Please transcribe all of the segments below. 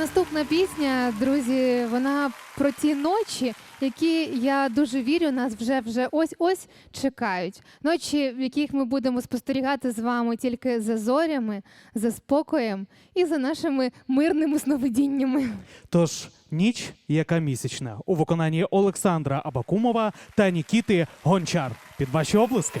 наступна пісня, друзі, вона про ті ночі, які я дуже вірю, нас вже вже ось ось чекають. Ночі, в яких ми будемо спостерігати з вами тільки за зорями, за спокоєм і за нашими мирними сновидіннями. Тож ніч, яка місячна, у виконанні Олександра Абакумова та Нікіти Гончар. Під ваші облиски.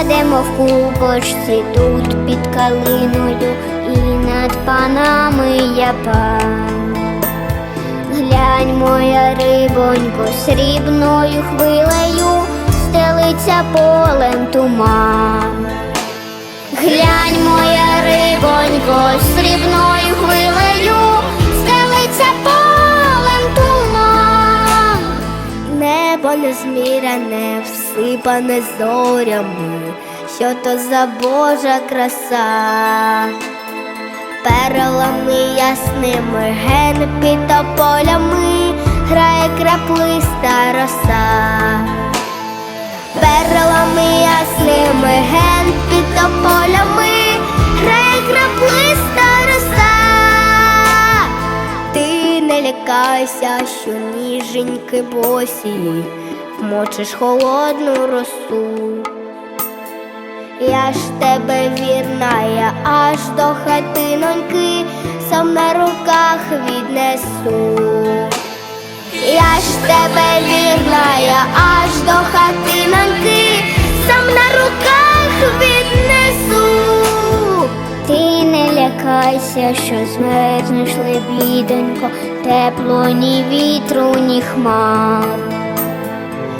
Сядемо в купочці тут під калиною, і над панами я пан. Глянь, моя рибонько, срібною хвилею стелиться полем туман. Глянь, моя рибонько, срібною хвилею стелиться полем туман. Небо незміряне, всипане зорями, що то за Божа краса, перлами ясними, ген під тополями грає краплиста роса. Перлами ясними, ген під тополями грає краплиста роса. Ти не лякайся, що ніженьки босі, вмочиш холодну росу. Я ж тебе вірна, я аж до хатиноньки сам на руках віднесу. Я ж тебе вірна, я аж до хатиноньки сам на руках віднесу. Ти не лякайся, що змерзнеш лебідонько, тепло ні вітру, ні хмар.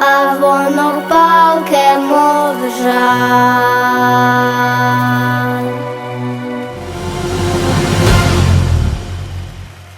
а воно палке, мов жар.